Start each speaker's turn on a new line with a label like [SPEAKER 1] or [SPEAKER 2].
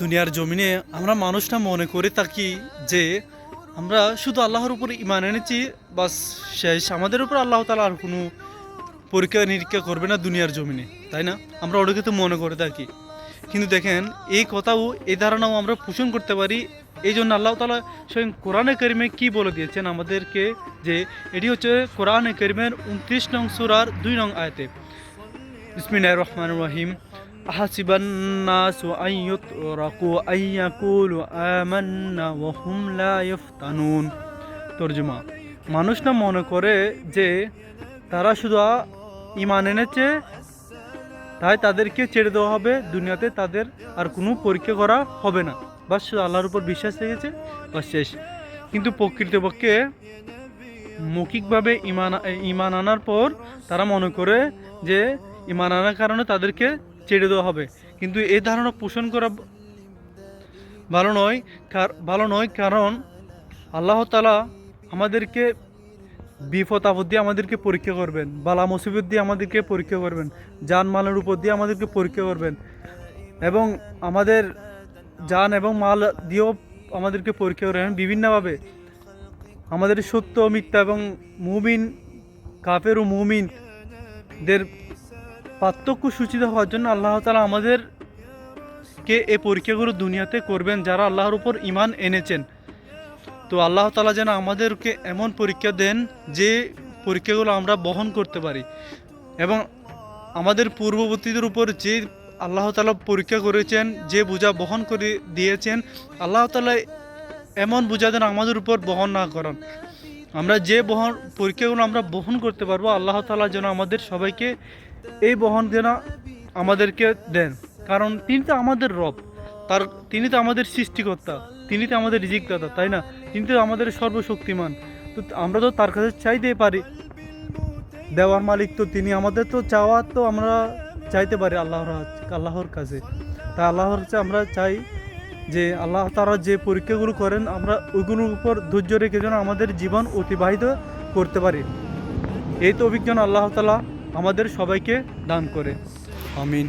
[SPEAKER 1] দুনিয়ার জমিনে আমরা মানুষটা মনে করে থাকি যে আমরা শুধু আল্লাহর উপর ইমান এনেছি, বাস শেষ। আমাদের উপর আল্লাহ তালা আর কোনো পরীক্ষা নিরীক্ষা করবে না দুনিয়ার জমিনে, তাই না? আমরা ওটাকে তো মনে করে থাকি। কিন্তু দেখেন, এই কথাও, এই ধারণাও আমরা পোষণ করতে পারি। এই জন্য আল্লাহ তালা স্বয়ং কোরআনে করিমে কি বলে দিয়েছেন আমাদেরকে যে, এটি হচ্ছে কোরআনে করিমের উনত্রিশ নং সুরার দুই নং আয়তে। বিসমিল্লাহ রহমান রহিম। أحسب الناس أن يتركوا أن يقولوا آمنا وهم لا يفتنون তর্জমা মানুষ না মনে করে যে তারা শুধু ইমান এনেছে তাই তাদেরকে ছেড়ে দেওয়া হবে দুনিয়াতে তাদের আর কোনো পরীক্ষা করা হবে না বাস শুধু আল্লাহর উপর বিশ্বাস রেখেছে বাস শেষ কিন্তু প্রকৃতপক্ষে মৌখিকভাবে ইমান ইমান আনার পর তারা মনে করে যে ইমান আনার কারণে তাদেরকে ছেড়ে দেওয়া হবে। কিন্তু এই ধারণা পোষণ করা ভালো নয় ভালো নয় কারণ আল্লাহ তালা আমাদেরকে বিপদ আপদ দিয়ে আমাদেরকে পরীক্ষা করবেন, বালা মুসিবত দিয়ে আমাদেরকে পরীক্ষা করবেন যান মালের উপর দিয়ে আমাদেরকে পরীক্ষা করবেন এবং আমাদের যান এবং মাল দিয়েও আমাদেরকে পরীক্ষা করবেন বিভিন্নভাবে। আমাদের সত্য, মিথ্যা এবং মুমিন, কাফের ও মুমিনদের পার্থক্য সূচিত হওয়ার জন্য আল্লাহ তালা আমাদেরকে এই পরীক্ষাগুলো দুনিয়াতে করবেন যারা আল্লাহর উপর ইমান এনেছেন। তো আল্লাহ তালা যেন আমাদেরকে এমন পরীক্ষা দেন যে পরীক্ষাগুলো আমরা বহন করতে পারি এবং আমাদের পূর্ববর্তীদের উপর যে আল্লাহ তালা পরীক্ষা করেছেন, যে বোঝা বহন করে দিয়েছেন, আল্লাহ তালা এমন বোঝা যেন আমাদের উপর বহন না করান। আমরা যে বহন, পরীক্ষাগুলো আমরা বহন করতে পারব, আল্লাহ তালা যেন আমাদের সবাইকে এই বহন যেন আমাদেরকে দেন। কারণ তিনি তো আমাদের রব। তার তিনি তো আমাদের সৃষ্টিকর্তা। তিনি তো আমাদের রিজিকদাতা, তাই না? তিনি তো আমাদের সর্বশক্তিমান। তো আমরা তো তার কাছে চাইতেই পারি। দেওয়ার মালিক তো তিনি। আমাদের তো চাওয়া তো আমরা চাইতে পারি আল্লাহর আল্লাহর কাছে। তা আল্লাহর কাছে আমরা চাই যে আল্লাহ তারা যে পরীক্ষাগুলো করেন, আমরা ওইগুলোর উপর ধৈর্য রেখে যেন আমাদের জীবন অতিবাহিত করতে পারি। এই তো অভিজ্ঞান আল্লাহ তালা আমাদের সবাইকে দান করে। আমিন।